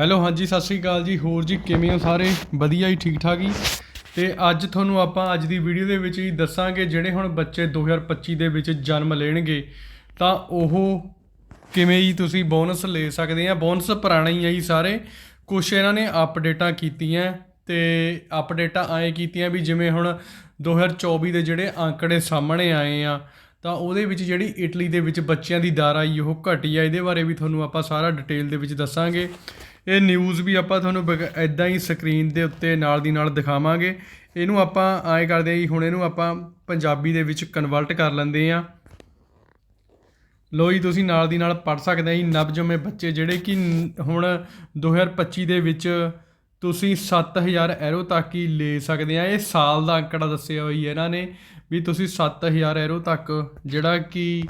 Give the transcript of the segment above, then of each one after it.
Hello, ਹਾਂਜੀ, ਸਤਿ ਸ੍ਰੀ ਅਕਾਲ ਜੀ। ਹੋਰ ਜੀ, ਕਿਵੇਂ ਹੋ ਸਾਰੇ? ਵਧੀਆ ਹੀ ਠੀਕ ਠਾਕ ਹੀ ਤੇ ਅੱਜ ਤੁਹਾਨੂੰ ਆਪਾਂ ਅੱਜ ਦੀ ਵੀਡੀਓ ਦੇ ਵਿੱਚ ਹੀ ਦੱਸਾਂਗੇ ਜਿਹੜੇ ਹੁਣ ਬੱਚੇ 2025 ਦੇ ਵਿੱਚ ਜਨਮ ਲੈਣਗੇ। ਤਾਂ ਉਹ ਕਿਵੇਂ ਹੀ ਤੁਸੀਂ ਬੋਨਸ ਲੈ ਸਕਦੇ ਆ? ਬੋਨਸ ਪੁਰਾਣੇ ਹੀ ਆ ਜੀ ਸਾਰੇ। ਕੁਛ ਇਹਨਾਂ ਨੇ ਅਪਡੇਟਾਂ ਕੀਤੀਆਂ ਤੇ ਅਪਡੇਟਾਂ ਆਏ ਕੀਤੀਆਂ ਵੀ ਜਿਵੇਂ ਹੁਣ 2024 ਦੇ ਜਿਹੜੇ ਅੰਕੜੇ ਸਾਹਮਣੇ ਆਏ ਆ, ਤਾਂ ਉਹਦੇ ਵਿੱਚ ਜਿਹੜੀ ਇਟਲੀ ਦੇ ਵਿੱਚ ਬੱਚਿਆਂ ਦੀ ਦਰ ਆਈ ਉਹ ਘਟੀ ਆ। ਇਹਦੇ ਬਾਰੇ ਵੀ ਤੁਹਾਨੂੰ ਆਪਾਂ ਸਾਰਾ ਡਿਟੇਲ ਦੇ ਵਿੱਚ ਦੱਸਾਂਗੇ। ਇਹ ਨਿਊਜ਼ ਵੀ ਆਪਾਂ ਤੁਹਾਨੂੰ ਐਦਾਂ ਹੀ ਸਕਰੀਨ ਦੇ ਉੱਤੇ ਨਾਲ ਦੀ ਨਾਲ ਦਿਖਾਵਾਂਗੇ। ਇਹਨੂੰ ਆਪਾਂ ਆਏ ਕਰਦੇ ਆ ਜੀ, ਹੁਣ ਇਹਨੂੰ ਆਪਾਂ ਪੰਜਾਬੀ ਦੇ ਵਿੱਚ ਕਨਵਰਟ ਕਰ ਲੈਂਦੇ ਆ ਲੋ ਜੀ, ਤੁਸੀਂ ਨਾਲ ਦੀ ਨਾਲ ਪੜ ਸਕਦੇ ਆ ਜੀ, ਨਵਜੰਮੇ ਬੱਚੇ ਜਿਹੜੇ ਕਿ ਨ- ਹੁਣ 2025 ਦੇ ਵਿੱਚ ਤੁਸੀਂ 7000 ਐਰੋ ਤੱਕ ਹੀ ਲੈ ਸਕਦੇ ਆ ਇਹ ਸਾਲ ਦਾ ਅੰਕੜਾ ਦੱਸਿਆ ਹੋਈ ਹੈ ਇਹਨਾਂ ਨੇ ਵੀ ਤੁਸੀਂ 7000 ਐਰੋ ਤੱਕ ਜਿਹੜਾ ਕਿ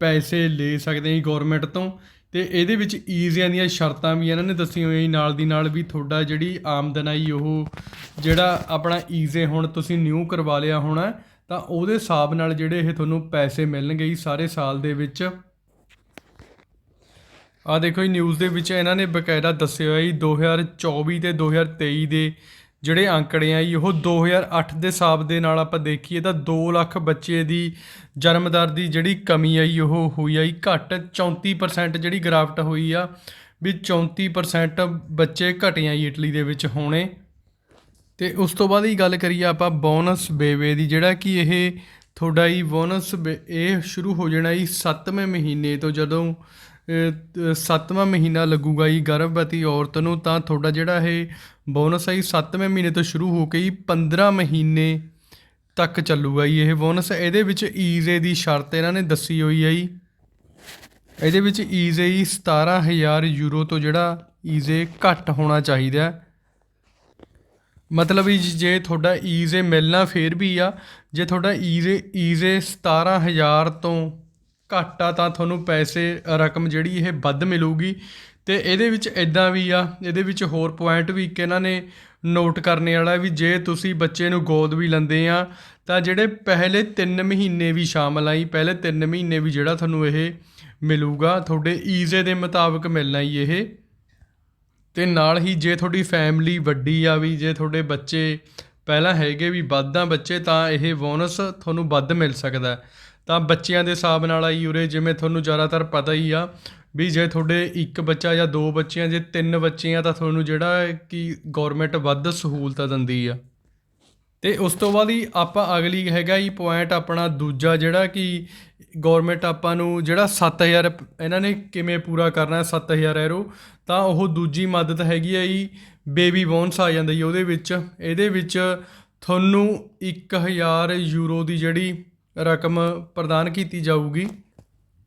ਪੈਸੇ ਲੈ ਸਕਦੇ ਆ ਗਵਰਨਮੈਂਟ ਤੋਂ। ਤੇ ਇਹਦੇ ਵਿੱਚ ਈਜ਼ੀਆਂ ਦੀਆਂ ਸ਼ਰਤਾਂ ਵੀ ਇਹਨਾਂ ਨੇ ਦੱਸੀਆਂ ਹੋਈਆਂ ਨਾਲ ਦੀ ਨਾਲ ਵੀ ਤੁਹਾਡਾ ਜਿਹੜੀ ਆਮਦਨ ਆਈ, ਉਹ ਜਿਹੜਾ ਆਪਣਾ ਈਜ਼ੇ ਹੁਣ ਤੁਸੀਂ ਨਿਊ ਕਰਵਾ ਲਿਆ ਹੋਣਾ, ਤਾਂ ਉਹਦੇ ਹਿਸਾਬ ਨਾਲ ਜਿਹੜੇ ਇਹ ਤੁਹਾਨੂੰ ਪੈਸੇ ਮਿਲਣਗੇ ਜੀ ਸਾਰੇ ਸਾਲ ਦੇ ਵਿੱਚ। ਆ ਦੇਖੋ ਜੀ ਨਿਊਜ਼ ਦੇ ਵਿੱਚ ਇਹਨਾਂ ਨੇ ਬਕਾਇਦਾ ਦੱਸਿਆ ਹੋਇਆ ਜੀ 2024 ਤੇ 2023 ਦੇ ਜਿਹੜੇ ਅੰਕੜੇ ਆ ਜੀ, ਉਹ 2008 ਦੇ ਹਿਸਾਬ ਦੇ ਨਾਲ ਆਪਾਂ ਦੇਖੀਏ ਤਾਂ 2 ਲੱਖ ਬੱਚੇ ਦੀ ਜਨਮ ਦਰ ਦੀ ਜਿਹੜੀ ਕਮੀ ਆਈ ਉਹ ਹੋਈ ਆਈ ਜੀ, ਘੱਟ 34% ਜਿਹੜੀ ਗ੍ਰਾਫਟ ਹੋਈ ਆ ਵੀ 34% ਬੱਚੇ ਘਟਿਆ ਜੀ ਇਟਲੀ ਦੇ ਵਿੱਚ ਹੋਣੇ। ਤੇ ਉਸ ਤੋਂ ਬਾਅਦ ਹੀ ਗੱਲ ਕਰੀਏ ਆਪਾਂ ਬੋਨਸ ਬੇਵੇ ਦੀ, ਜਿਹੜਾ ਕਿ ਇਹ ਤੁਹਾਡਾ ਹੀ ਬੋਨਸ ਬੇ- ਇਹ ਸ਼ੁਰੂ ਹੋ ਜਾਣਾ ਜੀ 7ਵੇਂ ਮਹੀਨੇ ਤੋਂ ਜਦੋਂ ਸੱਤਵਾਂ ਮਹੀਨਾ ਲੱਗੂਗਾ ਜੀ ਗਰਭਵਤੀ ਔਰਤ ਨੂੰ, ਤਾਂ ਤੁਹਾਡਾ ਜਿਹੜਾ ਇਹ ਬੋਨਸ ਹੈ ਜੀ 7ਵੇਂ ਮਹੀਨੇ ਤੋਂ ਸ਼ੁਰੂ ਹੋ ਕੇ ਜੀ 15 ਮਹੀਨੇ ਤੱਕ ਚੱਲੂਗਾ ਜੀ ਇਹ ਬੋਨਸ। ਇਹਦੇ ਵਿੱਚ ਈਜ਼ੇ ਦੀ ਸ਼ਰਤ ਇਹਨਾਂ ਨੇ ਦੱਸੀ ਹੋਈ ਹੈ ਜੀ। ਇਹਦੇ ਵਿੱਚ ਈਜ਼ੇ ਹੀ 17000 ਯੂਰੋ ਤੋਂ ਜਿਹੜਾ ਈਜ਼ੇ ਘੱਟ ਹੋਣਾ ਚਾਹੀਦਾ ਮਤਲਬ ਜੇ ਤੁਹਾਡਾ ਈਜ਼ੇ ਮਿਲਣਾ ਫੇਰ ਵੀ ਆ, ਜੇ ਤੁਹਾਡਾ ਈਜ਼ੇ ਈਜ਼ੇ 17000 ਤੋਂ ਘੱਟ ਆ, ਤਾਂ ਤੁਹਾਨੂੰ ਪੈਸੇ ਰਕਮ ਜਿਹੜੀ ਇਹ ਵੱਧ ਮਿਲੂਗੀ। ਤੇ ਇਹਦੇ ਵਿੱਚ ਇਦਾਂ ਵੀ ਆ, ਇਹਦੇ ਵਿੱਚ ਹੋਰ ਪੁਆਇੰਟ ਵੀ ਇੱਕ ਇਹਨਾਂ ਨੇ ਨੋਟ ਕਰਨੇ ਵਾਲਾ ਵੀ ਜੇ ਤੁਸੀਂ ਬੱਚੇ ਨੂੰ ਗੋਦ ਵੀ ਲੈਂਦੇ ਆ, ਤਾਂ ਜਿਹੜੇ ਪਹਿਲੇ 3 ਮਹੀਨੇ ਵੀ ਸ਼ਾਮਲ ਆਈ ਪਹਿਲੇ 3 ਮਹੀਨੇ ਵੀ ਜਿਹੜਾ ਤੁਹਾਨੂੰ ਇਹ ਮਿਲੂਗਾ, ਤੁਹਾਡੇ ਈਜ਼ੇ ਦੇ ਮੁਤਾਬਕ ਮਿਲਣਾ ਹੀ ਇਹ। ਤੇ ਨਾਲ ਹੀ ਜੇ ਤੁਹਾਡੀ ਫੈਮਿਲੀ ਵੱਡੀ ਆ ਵੀ, ਜੇ ਤੁਹਾਡੇ ਬੱਚੇ ਪਹਿਲਾਂ ਹੈਗੇ ਵੀ, ਵੱਧਾਂ ਬੱਚੇ, ਤਾਂ ਇਹ ਬੋਨਸ ਤੁਹਾਨੂੰ ਵੱਧ ਮਿਲ ਸਕਦਾ। ਤਾਂ ਬੱਚਿਆਂ ਦੇ ਹਿਸਾਬ ਨਾਲ ਆਈ ਉਰੇ, ਜਿਵੇਂ ਤੁਹਾਨੂੰ ਜ਼ਿਆਦਾਤਰ ਪਤਾ ਹੀ ਆ ਵੀ ਜੇ ਤੁਹਾਡੇ ਇੱਕ ਬੱਚਾ ਜਾਂ ਦੋ ਬੱਚੇ ਆ ਜੇ ਤਿੰਨ ਬੱਚੇ ਆ ਤਾਂ ਤੁਹਾਨੂੰ ਜਿਹੜਾ ਕਿ ਗਵਰਨਮੈਂਟ ਵੱਧ ਸਹੂਲਤਾਂ ਦਿੰਦੀ ਆ। ਤੇ ਉਸ ਤੋਂ ਬਾਅਦ ਹੀ ਆਪਾਂ ਅਗਲੀ ਹੈਗਾ ਹੀ ਪੁਆਇੰਟ ਆਪਣਾ ਦੂਜਾ ਜਿਹੜਾ ਕਿ ਗਵਰਨਮੈਂਟ ਆਪਾਂ ਨੂੰ ਜਿਹੜਾ 7000 ਇਹਨਾਂ ਨੇ ਕਿਵੇਂ ਪੂਰਾ ਕਰਨਾ ਹੈ 7000 ਐਰੋ ਤਾਂ ਉਹ ਦੂਜੀ ਮਦਦ ਹੈਗੀ ਆ ਜੀ ਬੇਬੀ ਬੋਨਸ ਆ ਜਾਂਦਾ ਜੀ ਉਹਦੇ ਵਿੱਚ। ਇਹਦੇ ਵਿੱਚ ਤੁਹਾਨੂੰ 1000 ਯੂਰੋ ਦੀ ਜਿਹੜੀ ਰਕਮ ਪ੍ਰਦਾਨ ਕੀਤੀ ਜਾਊਗੀ।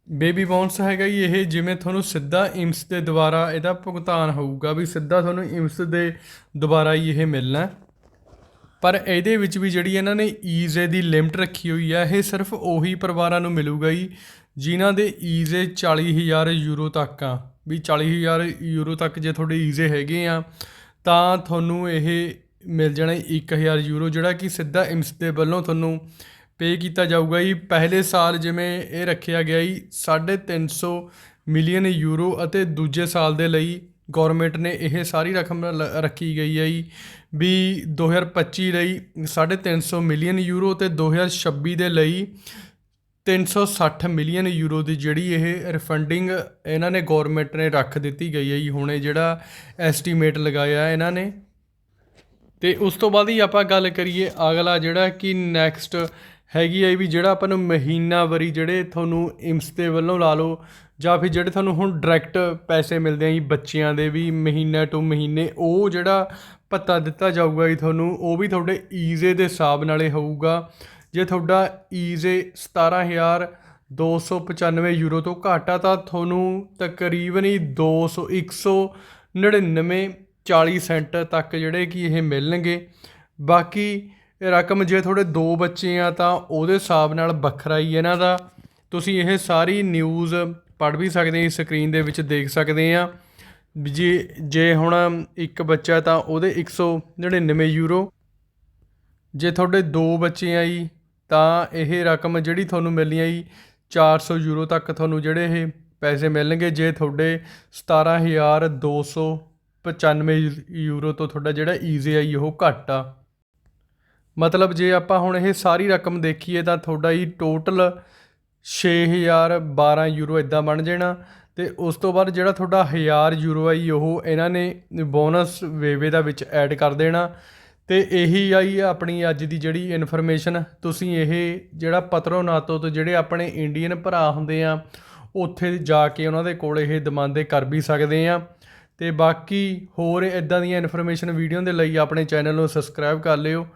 ਬੇਬੀ ਬੋਨਸ ਹੈਗਾ ਜੀ ਇਹ, ਜਿਵੇਂ ਤੁਹਾਨੂੰ ਸਿੱਧਾ ਇਮਸ ਦੇ ਦੁਆਰਾ ਇਹਦਾ ਭੁਗਤਾਨ ਹੋਊਗਾ ਵੀ ਸਿੱਧਾ ਤੁਹਾਨੂੰ ਇਮਸ ਦੇ ਦੁਆਰਾ ਹੀ ਇਹ ਮਿਲਣਾ। ਪਰ ਇਹਦੇ ਵਿੱਚ ਵੀ ਜਿਹੜੀ ਇਹਨਾਂ ਨੇ ਈਜ਼ੇ ਦੀ ਲਿਮਟ ਰੱਖੀ ਹੋਈ ਆ, ਇਹ ਸਿਰਫ ਉਹੀ ਪਰਿਵਾਰਾਂ ਨੂੰ ਮਿਲੂਗਾ ਜੀ, ਜਿਨ੍ਹਾਂ ਦੇ ਈਜ਼ੇ 40000 ਯੂਰੋ ਤੱਕ ਆ। ਵੀ 40000 ਯੂਰੋ ਤੱਕ ਜੇ ਤੁਹਾਡੇ ਈਜ਼ੇ ਹੈਗੇ ਆ, ਤਾਂ ਤੁਹਾਨੂੰ ਇਹ ਮਿਲ ਜਾਣਾ 1000 ਯੂਰੋ, ਜਿਹੜਾ ਕਿ ਸਿੱਧਾ ਇਮਸ ਦੇ ਵੱਲੋਂ ਤੁਹਾਨੂੰ ਪੇ ਕੀਤਾ ਜਾਊਗਾ ਜੀ। ਪਹਿਲੇ ਸਾਲ ਜਿਵੇਂ ਇਹ ਰੱਖਿਆ ਗਿਆ ਜੀ 350 ਮਿਲੀਅਨ ਯੂਰੋ ਅਤੇ ਦੂਜੇ ਸਾਲ ਦੇ ਲਈ ਗਵਰਨਮੈਂਟ ਨੇ ਇਹ ਸਾਰੀ ਰਕਮ ਲ- ਰੱਖੀ ਗਈ ਹੈ ਜੀ। ਵੀ 2025 ਲਈ 350 ਮਿਲੀਅਨ ਯੂਰੋ ਤੇ 2026 ਦੇ ਲਈ 360 ਮਿਲੀਅਨ ਯੂਰੋ ਦੀ ਜਿਹੜੀ ਇਹ ਰਿਫੰਡਿੰਗ ਇਹਨਾਂ ਨੇ ਗਵਰਨਮੈਂਟ ਨੇ ਰੱਖ ਦਿੱਤੀ ਗਈ ਹੈ ਜੀ। ਹੁਣੇ ਜਿਹੜਾ ਐਸਟੀਮੇਟ ਲਗਾਇਆ ਇਹਨਾਂ ਨੇ। ਤੇ ਉਸ ਤੋਂ ਬਾਅਦ ਹੀ ਆਪਾਂ ਗੱਲ ਕਰੀਏ ਅਗਲਾ ਜਿਹੜਾ ਕਿ ਨੈਕਸਟ ਹੈਗੀ ਹੈ ਵੀ ਜਿਹੜਾ ਆਪਾਂ ਨੂੰ ਮਹੀਨਾਵਾਰੀ ਜਿਹੜੇ ਤੁਹਾਨੂੰ ਇਮਸ ਦੇ ਵੱਲੋਂ ਲਾ ਲਓ, ਜਾਂ ਫਿਰ ਜਿਹੜੇ ਤੁਹਾਨੂੰ ਹੁਣ ਡਾਇਰੈਕਟ ਪੈਸੇ ਮਿਲਦੇ ਆ ਜੀ ਬੱਚਿਆਂ ਦੇ ਵੀ ਮਹੀਨਾ ਟੂ ਮਹੀਨੇ, ਉਹ ਜਿਹੜਾ ਭੱਤਾ ਦਿੱਤਾ ਜਾਊਗਾ ਜੀ ਤੁਹਾਨੂੰ, ਉਹ ਵੀ ਤੁਹਾਡੇ ਈਜ਼ੇ ਦੇ ਹਿਸਾਬ ਨਾਲੇ ਹੋਊਗਾ। ਜੇ ਤੁਹਾਡਾ ਈਜ਼ੇ 17295 ਯੂਰੋ ਤੋਂ ਘੱਟ ਆ, ਤਾਂ ਤੁਹਾਨੂੰ ਤਕਰੀਬਨ ਹੀ 200 199 40 ਸੈਂਟ ਤੱਕ ਜਿਹੜੇ ਕਿ ਇਹ ਮਿਲਣਗੇ। ਬਾਕੀ ਇਹ ਰਕਮ ਜੇ ਤੁਹਾਡੇ ਦੋ ਬੱਚੇ ਆ ਤਾਂ ਉਹਦੇ ਹਿਸਾਬ ਨਾਲ ਵੱਖਰਾ ਹੀ ਇਹਨਾਂ ਦਾ। ਤੁਸੀਂ ਇਹ ਸਾਰੀ ਨਿਊਜ਼ ਪੜ੍ਹ ਵੀ ਸਕਦੇ ਹੋ ਸਕਰੀਨ ਦੇ ਵਿੱਚ ਦੇਖ ਸਕਦੇ ਆ। ਜੇ ਜੇ ਹੁਣ ਇੱਕ ਬੱਚਾ ਤਾਂ ਉਹਦੇ 199 ਯੂਰੋ ਜੇ ਤੁਹਾਡੇ ਦੋ ਬੱਚੇ ਆ ਜੀ, ਤਾਂ ਇਹ ਰਕਮ ਜਿਹੜੀ ਤੁਹਾਨੂੰ ਮਿਲਣੀ ਆ ਜੀ 400 ਯੂਰੋ ਤੱਕ ਤੁਹਾਨੂੰ ਜਿਹੜੇ ਇਹ ਪੈਸੇ ਮਿਲਣਗੇ। ਜੇ ਤੁਹਾਡੇ 17200 95 ਯੂਰੋ ਤੋਂ ਤੁਹਾਡਾ ਜਿਹੜਾ ਈਜ਼ੀ ਆਈ ਉਹ ਘੱਟ ਆ। ਮਤਲਬ ਜੇ ਆਪਾਂ ਹੁਣ ਇਹ ਸਾਰੀ ਰਕਮ ਦੇਖੀਏ ਤਾਂ ਤੁਹਾਡਾ ਹੀ ਟੋਟਲ 6012 ਯੂਰੋ ਇਦਾਂ ਬਣ ਜਾਣਾ ਤੇ ਉਸ ਤੋਂ ਬਾਅਦ ਜਿਹੜਾ ਤੁਹਾਡਾ 1000 ਯੂਰੋ ਆਈ ਉਹ ਇਹਨਾਂ ਨੇ ਬੋਨਸ ਵੇਵੇ ਦਾ ਵਿੱਚ ਐਡ ਕਰ ਦੇਣਾ। ਤੇ ਇਹੀ ਆਈ ਆਪਣੀ ਅੱਜ ਦੀ ਜਿਹੜੀ ਇਨਫੋਰਮੇਸ਼ਨ ਤੁਸੀਂ ਇਹ ਜਿਹੜਾ ਪਤਰੋਨਾਤੋ ਤੋਂ ਜਿਹੜੇ ਆਪਣੇ ਇੰਡੀਅਨ ਭਰਾ ਹੁੰਦੇ ਆ, ਉੱਥੇ ਜਾ ਕੇ ਉਹਨਾਂ ਦੇ ਕੋਲ ਇਹ ਦਮਾਂਦੇ ਕਰ ਵੀ ਸਕਦੇ ਆ। ਤੇ ਬਾਕੀ ਹੋਰ ਇਦਾਂ ਦੀਆਂ ਇਨਫੋਰਮੇਸ਼ਨ ਵੀਡੀਓ ਦੇ ਲਈ ਆਪਣੇ ਚੈਨਲ ਨੂੰ ਸਬਸਕ੍ਰਾਈਬ ਕਰ ਲਿਓ।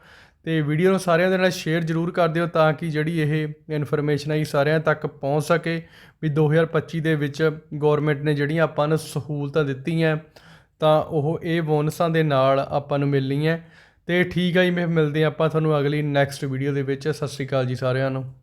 ਤੇ ਵੀਡੀਓ ਨੂੰ ਸਾਰਿਆਂ ਦੇ ਨਾਲ ਸ਼ੇਅਰ ਜ਼ਰੂਰ ਕਰ ਦਿਓ ਤਾਂ ਕਿ ਜਿਹੜੀ ਇਹ ਇਨਫੋਰਮੇਸ਼ਨ ਆਈ ਸਾਰਿਆਂ ਤੱਕ ਪਹੁੰਚ ਸਕੇ ਵੀ 2025 ਦੇ ਵਿੱਚ ਗਵਰਨਮੈਂਟ ਨੇ ਜਿਹੜੀਆਂ ਆਪਾਂ ਨੂੰ ਸਹੂਲਤਾਂ ਦਿੱਤੀਆਂ, ਤਾਂ ਉਹ ਇਹ ਬੋਨਸਾਂ ਦੇ ਨਾਲ ਆਪਾਂ ਨੂੰ ਮਿਲਣੀਆਂ। ਤੇ ਠੀਕ ਆ ਜੀ, ਮੈਂ ਮਿਲਦੇ ਹਾਂ ਆਪਾਂ ਤੁਹਾਨੂੰ ਅਗਲੀ ਨੈਕਸਟ ਵੀਡੀਓ ਦੇ ਵਿੱਚ। ਸਤਿ ਸ਼੍ਰੀ ਅਕਾਲ ਜੀ ਸਾਰਿਆਂ ਨੂੰ।